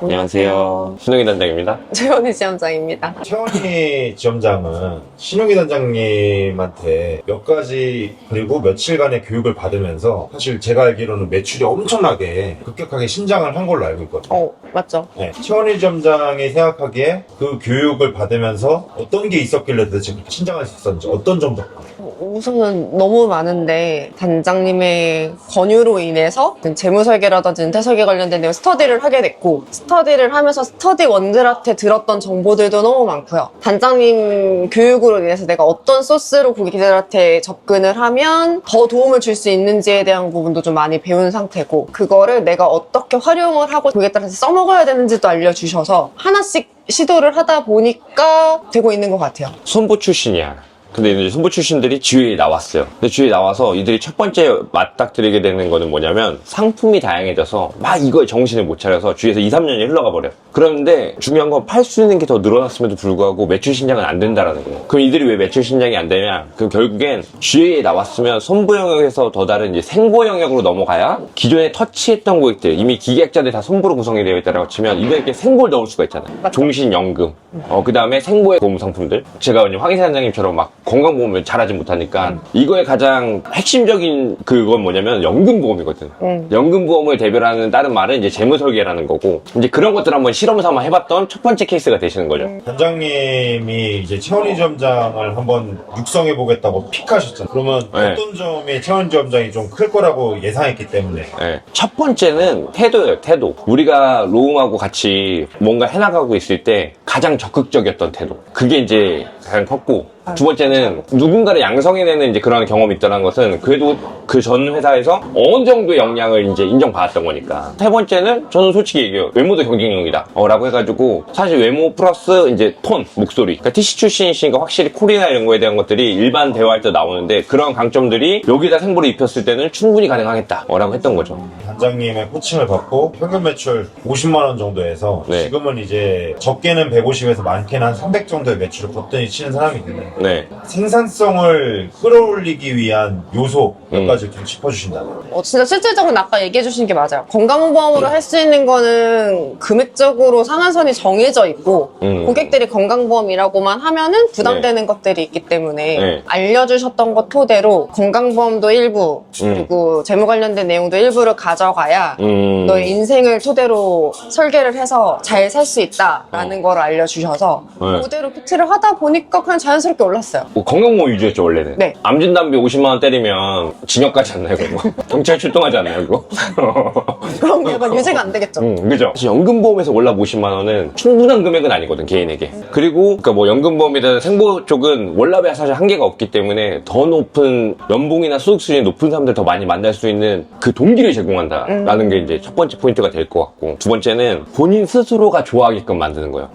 안녕하세요. 신동희 단장입니다. 최원희 시험장입니다. 최원희 지점장은 신용희 단장님한테 몇 가지 그리고 며칠간의 교육을 받으면서 사실 제가 알기로는 매출이 엄청나게 급격하게 신장을 한 걸로 알고 있거든요. 어, 맞죠. 네. 최원희 지점장이 생각하기에 그 교육을 받으면서 어떤 게 있었길래 도대체 신장할 수 있었는지 어떤 점 덕분에 우선은 너무 많은데 단장님의 권유로 인해서 재무 설계라든지 은퇴 설계 관련된 내용 스터디를 하게 됐고 스터디를 하면서 스터디 원들한테 들었던 정보들도 너무 많고요. 단장님 교육으로 인해서 내가 어떤 소스로 고객들한테 접근을 하면 더 도움을 줄 수 있는지에 대한 부분도 좀 많이 배운 상태고 그거를 내가 어떻게 활용을 하고 고객들한테 써먹어야 되는지도 알려주셔서 하나씩 시도를 하다 보니까 되고 있는 것 같아요. 손보 출신이야. 근데 이제 손보 출신들이 주위에 나왔어요. 근데 주위에 나와서 이들이 첫 번째 맞닥뜨리게 되는 거는 뭐냐면 상품이 다양해져서 막 이거에 정신을 못 차려서 주위에서 2, 3년이 흘러가 버려요. 그런데 중요한 건 팔 수 있는 게 더 늘어났음에도 불구하고 매출 신장은 안 된다라는 거예요. 그럼 이들이 왜 매출 신장이 안 되냐? 그럼 결국엔 주위에 나왔으면 손보 영역에서 더 다른 이제 생보 영역으로 넘어가야 기존에 터치했던 고객들 이미 기계학자들이 다 손보로 구성이 되어 있다라고 치면 이들에게 생보를 넣을 수가 있잖아요. 종신연금. 어, 그 다음에 생보의 보험 상품들. 제가 이제 황희사 단장님처럼 막 건강보험을 잘하지 못하니까 이거의 가장 핵심적인 그건 뭐냐면 연금보험이거든. 음. 연금보험을 대별하는 다른 말은 이제 재무설계라는 거고 이제 그런 것들 한번 실험 삼아 해봤던 첫 번째 케이스가 되시는 거죠. 단장님이 이제 최원희 지점장을 한번 육성해 보겠다고 픽하셨잖아요. 그러면 네. 어떤 점이 최원희 지점장이 좀 클 거라고 예상했기 때문에 네. 첫 번째는 태도예요, 태도. 우리가 로움하고 같이 뭔가 해나가고 있을 때 가장 적극적이었던 태도. 그게 이제 가장 컸고. 두 번째는 누군가를 양성해내는 이제 그런 경험이 있다는 것은 그래도 그 전 회사에서 어느 정도의 역량을 이제 인정받았던 거니까. 세 번째는 저는 솔직히 얘기해요. 외모도 경쟁력이다. 어, 라고 해가지고 사실 외모 플러스 이제 톤, 목소리. 그러니까 TC 출신이시니까 확실히 콜이나 이런 거에 대한 것들이 일반 대화할 때 나오는데 그런 강점들이 여기다 생보를 입혔을 때는 충분히 가능하겠다. 어, 라고 했던 거죠. 단장님의 코칭을 받고 평균 매출 50만 원 정도에서 네. 지금은 이제 적게는 150에서 많게는 한 300 정도의 매출을 거뜬히 치는 사람이 있는데 네. 생산성을 끌어올리기 위한 요소 몇 음. 가지 좀 짚어주신다면 어, 진짜 실질적으로 아까 얘기해 주신 게 맞아요. 건강보험으로 할 수 있는 거는 금액적으로 상한선이 정해져 있고 음. 고객들이 건강보험이라고만 하면은 부담되는 것들이 있기 때문에 네. 알려주셨던 것 토대로 건강보험도 일부 음. 그리고 재무 관련된 내용도 일부를 가져가야 음. 너의 인생을 토대로 설계를 해서 잘 살 수 있다라는 걸 알려주셔서 어. 네. 그대로 피트를 하다 보니까 그냥 자연스럽게 올랐어요. 뭐 건강보험 위주였죠 원래는. 네. 암진단비 50만 원 때리면 징역 까지 않나요 그거. 경찰 출동하지 않나요 그거? 그럼 약간 유지가 안 되겠죠. 음, 그죠. 사실 연금보험에서 올라 50만 원은 충분한 금액은 아니거든 개인에게. 그리고 그러니까 뭐 연금보험이든 생보 쪽은 월납에 사실 한계가 없기 때문에 더 높은 연봉이나 소득 수준이 높은 사람들 더 많이 만날 수 있는 그 동기를 제공한다라는 게 이제 첫 번째 포인트가 될 것 같고 두 번째는 본인 스스로가 좋아하게끔 만드는 거예요.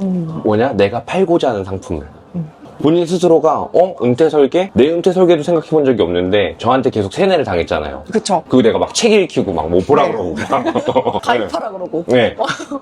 뭐냐? 내가 팔고자 하는 상품을 본인 스스로가 어 은퇴 설계 내 은퇴 설계도 생각해 본 적이 없는데 저한테 계속 세뇌를 당했잖아요. 그쵸. 그거 내가 막 책 읽히고 막 뭐 보라 네. 그러고 가입하라 그러고. 네.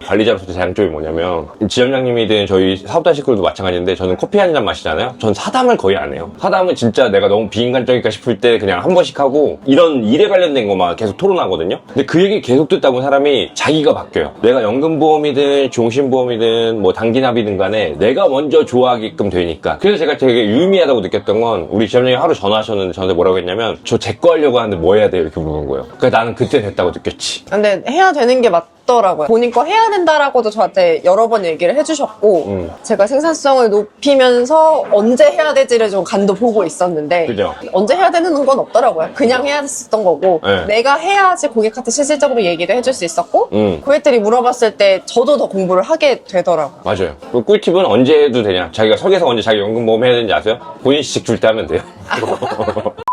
관리자로서 장점이 뭐냐면 지점장님이든 저희 사업단 식구들도 마찬가지인데 저는 커피 한 잔 마시잖아요. 전 사담을 거의 안 해요. 사담은 진짜 내가 너무 비인간적일까 싶을 때 그냥 한 번씩 하고 이런 일에 관련된 것만 계속 토론하거든요. 근데 그 얘기 계속 듣다 보면 사람이 자기가 바뀌어요. 내가 연금보험이든 종신보험이든 뭐 단기납이든 간에 내가 먼저 좋아하게끔 되니까. 그래서 제가 되게 유의미하다고 느꼈던 건 우리 지점장이 하루 전화하셨는데 저한테 뭐라고 했냐면 저 제 거 하려고 하는데 뭐 해야 돼요? 이렇게 물어본 거예요. 그러니까 나는 그때 됐다고 느꼈지. 근데 해야 되는 게 맞 더라고요. 본인 거 해야 된다라고도 저한테 여러 번 얘기를 해주셨고, 음. 제가 생산성을 높이면서 언제 해야 될지를 좀 간도 보고 있었는데, 그죠? 언제 해야 되는 건 없더라고요. 그냥 해야 했었던 거고, 네. 내가 해야지 고객한테 실질적으로 얘기를 해줄 수 있었고, 음. 고객들이 물어봤을 때 저도 더 공부를 하게 되더라고요. 맞아요. 그 꿀팁은 언제 해도 되냐. 자기가 설계사 언제 자기 연금보험 해야 되는지 아세요? 본인 시식 줄 때 하면 돼요.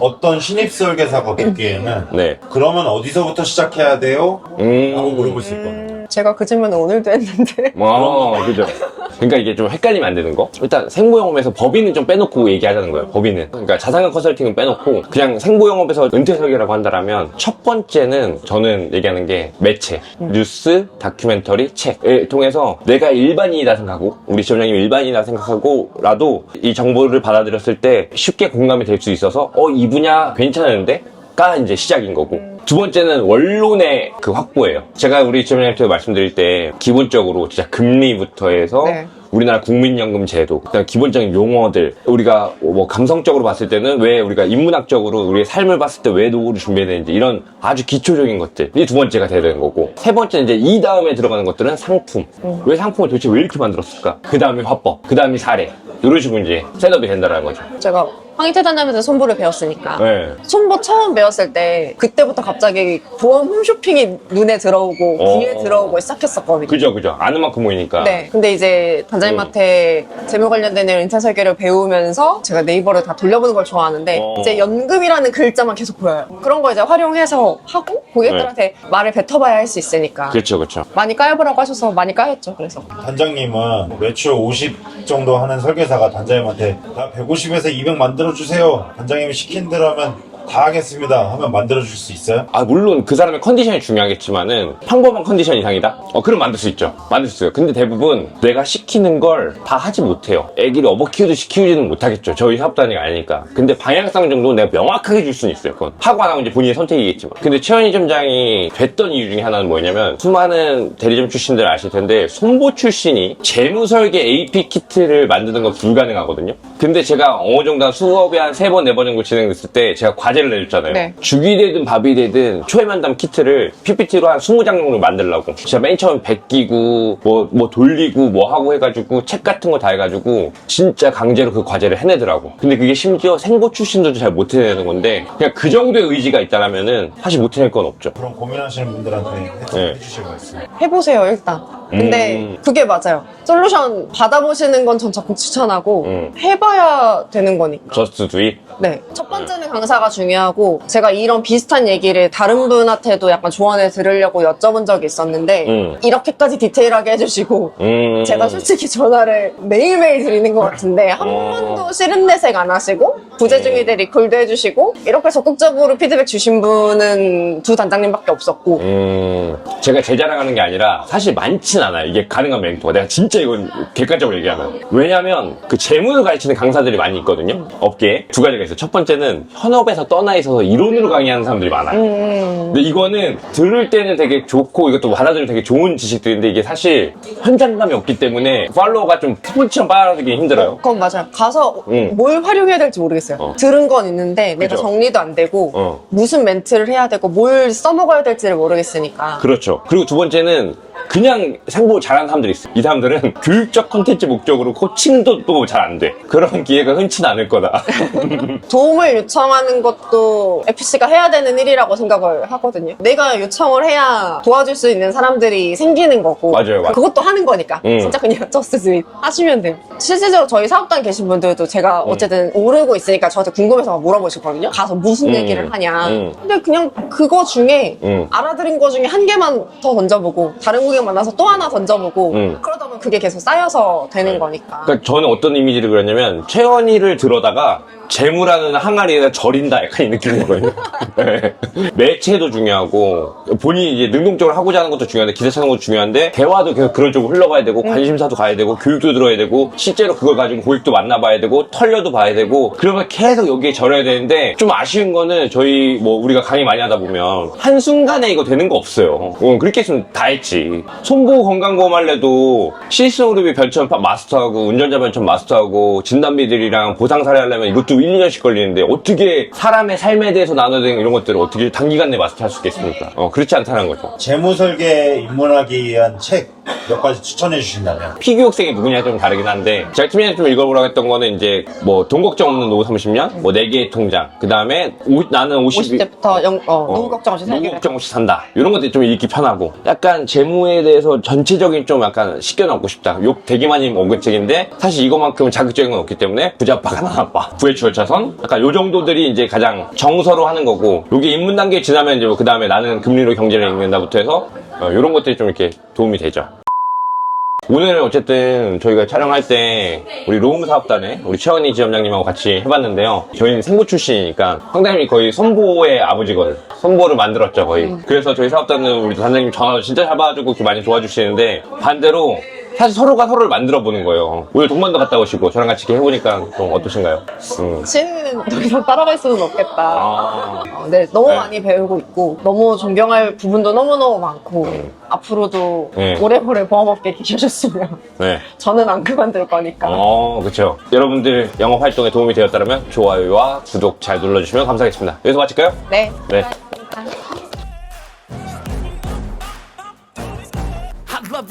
어떤 신입 설계사가 듣기에는 네. 그러면 어디서부터 시작해야 돼요? 라고 음. 물어볼 수 있거든요. 제가 그 질문을 오늘도 했는데, 어, 그죠. 그러니까 이게 좀 헷갈리면 안 되는 거. 일단 생보영업에서 법인은 좀 빼놓고 얘기하자는 거예요. 법인은. 그러니까 자산가 컨설팅은 빼놓고 그냥 생보영업에서 은퇴 설계라고 한다면 첫 번째는 저는 얘기하는 게 매체, 뉴스, 다큐멘터리, 책을 통해서 내가 일반인이다 생각하고 우리 지점장님 일반인이다 생각하고라도 이 정보를 받아들였을 때 쉽게 공감이 될 수 있어서 어 이 분야 괜찮은데? 가 이제 시작인 거고 두 번째는 원론의 그 확보예요. 제가 우리 지원장님한테 말씀드릴 때 기본적으로 진짜 금리부터 해서 네. 우리나라 국민연금 제도, 그다음 기본적인 용어들, 우리가 뭐 감성적으로 봤을 때는 왜 우리가 인문학적으로 우리의 삶을 봤을 때 왜 노후를 준비해야 되는지 이런 아주 기초적인 것들이 두 번째가 돼야 되는 거고 세 번째는 이제 이 다음에 들어가는 것들은 상품. 왜 상품을 도대체 왜 이렇게 만들었을까? 그 다음에 화법, 그 다음에 사례. 이런 식으로 이제 셋업이 된다는 거죠. 제가 황희태 단장님한테 손보를 배웠으니까 네. 손보 처음 배웠을 때 그때부터 갑자기 보험 홈쇼핑이 눈에 들어오고 어. 귀에 들어오고 시작했었거든요. 그죠, 그죠. 아는 만큼 모이니까. 네. 근데 이제 단장님한테 재무 관련된 내용 인터 설계를 배우면서 제가 네이버를 다 돌려보는 걸 좋아하는데 어. 이제 연금이라는 글자만 계속 보여요. 그런 거 이제 활용해서 하고 고객들한테 말을 뱉어봐야 할 수 있으니까 그렇죠, 그렇죠. 많이 까여보라고 하셔서 많이 까였죠. 그래서 단장님은 매출 50 정도 하는 설계사가 단장님한테 나 150에서 200 만들어 주세요. 단장님이 시킨 대로 하면 다 하겠습니다. 하면 만들어 줄 수 있어요? 아 물론 그 사람의 컨디션이 중요하겠지만은 평범한 컨디션 이상이다? 어 그럼 만들 수 있죠. 만들 수 있어요. 근데 대부분 내가 시키는 걸 다 하지 못해요. 애기를 업어 키우듯이 키우지는 못하겠죠. 저희 사업 단위가 아니니까. 근데 방향성 정도는 내가 명확하게 줄 수는 있어요. 그건 하고 안 하고 이제 본인의 선택이겠지만. 근데 최현희 점장이 됐던 이유 중에 하나는 뭐냐면 수많은 대리점 출신들 아실 텐데 손보 출신이 재무설계 AP 키트를 만드는 건 불가능하거든요. 근데 제가 어느 정도 한 수업에 한세 번 네 번 정도 진행됐을 때 제가 과 제를 내줬잖아요 네. 죽이 되든 밥이 되든 초회면담 키트를 PPT로 한 20장 정도 만들려고 진짜 맨 처음 베끼고 뭐, 뭐 돌리고 뭐 하고 해가지고 책 같은 거 다 해가지고 진짜 강제로 그 과제를 해내더라고 근데 그게 심지어 생보 출신도 잘 못 해내는 건데 그냥 그 정도의 의지가 있다라면은 사실 못 해낼 건 없죠 그런 고민하시는 분들한테 해- 네. 해주실 말씀. 해보세요 일단. 근데 음. 그게 맞아요. 솔루션 받아보시는 건 전 적극 추천하고 음. 해봐야 되는 거니까. 저스트 두잇 네. 첫 번째는 강사가 중요하고 제가 이런 비슷한 얘기를 다른 분한테도 약간 조언을 들으려고 여쭤본 적이 있었는데 음. 이렇게까지 디테일하게 해주시고 음. 제가 솔직히 전화를 매일매일 드리는 것 같은데 한 어. 번도 싫은 내색 안 하시고 부재중이들 리콜도 해주시고 이렇게 적극적으로 피드백 주신 분은 두 단장님밖에 없었고 음, 제가 제 자랑하는 게 아니라 사실 많진 않아요. 이게 가능한 멘토가. 내가 진짜 이건 객관적으로 얘기하면. 왜냐면 그 재무를 가르치는 강사들이 많이 있거든요. 업계에. 두 가지가 있어요. 첫 번째는 현업에서 떠나 있어서 이론으로 강의하는 사람들이 많아요. 음, 근데 이거는 들을 때는 되게 좋고 이것도 받아들이면 되게 좋은 지식들인데 이게 사실 현장감이 없기 때문에 팔로워가 좀 스폰처럼 빨아들이기 힘들어요. 그건 맞아요. 가서 음. 뭘 활용해야 될지 모르겠어요. 어. 들은 건 있는데 내가 그죠. 정리도 안 되고 어. 무슨 멘트를 해야 되고 뭘 써먹어야 될지를 모르겠으니까 그렇죠. 그리고 두 번째는 그냥 상보 잘하는 사람들이 있어. 이 사람들은 교육적 컨텐츠 목적으로 코칭도 또 잘 안 돼. 그런 기회가 흔치 않을 거다. 도움을 요청하는 것도 FC가 해야 되는 일이라고 생각을 하거든요. 내가 요청을 해야 도와줄 수 있는 사람들이 생기는 거고 맞아요, 맞아요. 그것도 하는 거니까 음. 진짜 그냥 저스트 스윗 하시면 돼요. 실질적으로 저희 사업단 계신 분들도 제가 음. 어쨌든 오르고 있으니까 저한테 궁금해서 막 물어보시거든요. 가서 무슨 음. 얘기를 하냐. 음. 근데 그냥 그거 중에 음. 알아들은 거 중에 한 개만 더 던져보고 다른 고객 만나서 또 하나 던져보고 음. 그게 계속 쌓여서 되는 네. 거니까. 그러니까 저는 어떤 이미지를 그렸냐면 최원희를 들어다가 재무라는 항아리에다 절인다 약간 이 느낌인 거예요. 네. 매체도 중요하고 본인이 이제 능동적으로 하고자 하는 것도 중요한데 기사 찾는 것도 중요한데 대화도 계속 그런 쪽으로 흘러가야 되고 관심사도 가야 되고 교육도 들어야 되고 실제로 그걸 가지고 고객도 만나봐야 되고 털려도 봐야 되고 그러면 계속 여기에 절여야 되는데 좀 아쉬운 거는 저희 뭐 우리가 강의 많이 하다 보면 한 순간에 이거 되는 거 없어요. 어, 그렇게 했으면 다 했지. 손보 건강보험 할래도 실수그룹이 변천 파- 마스터하고 운전자 변천 마스터하고 진단비들이랑 보상 사례 하려면 이것도 1, 2년씩 걸리는데 어떻게 사람의 삶에 대해서 되는 이런 것들을 어떻게 단기간 내에 마스터할 수 있겠습니까? 어, 그렇지 않다는 거죠. 재무 설계 입문하기 위한 책 몇 가지 추천해 주신다면 피규학생이 누구냐 좀 다르긴 한데 제가 팀장님 좀 읽어보라고 했던 거는 이제 뭐 돈 걱정 없는 노후 30년 뭐 4개의 통장 그 다음에 나는 50, 50대부터 영, 어, 어, 누구 걱정 없이 살기를. 걱정 없이 산다. 이런 것들이 좀 읽기 편하고 약간 재무에 대해서 전체적인 좀 약간 씻겨놓고 싶다. 욕 되게 많이 먹은 책인데 사실 이거만큼은 자극적인 건 없기 때문에 부자빠 가난아빠 부의 추월차선 약간 요 정도들이 이제 가장 정서로 하는 거고 요게 입문 단계 지나면 이제 그 다음에 나는 금리로 경제를 읽는다부터 해서 어, 이런 것들이 좀 이렇게 도움이 되죠. 오늘 어쨌든 저희가 촬영할 때 우리 로움 사업단에 우리 최원희 지점장님하고 같이 해봤는데요. 저희는 생보 출신이니까 상당히 거의 선보의 아버지거든. 선보를 만들었죠 거의. 그래서 저희 사업단은 우리 단장님 전화도 진짜 잘 받아주고 이렇게 많이 도와주시는데 반대로 사실 서로가 서로를 만들어 보는 거예요. 오늘 동반도 갔다 오시고 저랑 같이 이렇게 해보니까 좀 어떠신가요? 음. 씨는 더 이상 따라갈 수는 없겠다. 아, 어, 네, 너무 네. 많이 배우고 있고 너무 존경할 부분도 너무너무 많고 앞으로도 네. 오래오래 보험업계 계셔줬으면 네. 저는 안 그만둘 거니까 어, 그렇죠. 여러분들 영업 활동에 도움이 되었다면 좋아요와 구독 잘 눌러주시면 감사하겠습니다. 여기서 마칠까요? 네. 네. The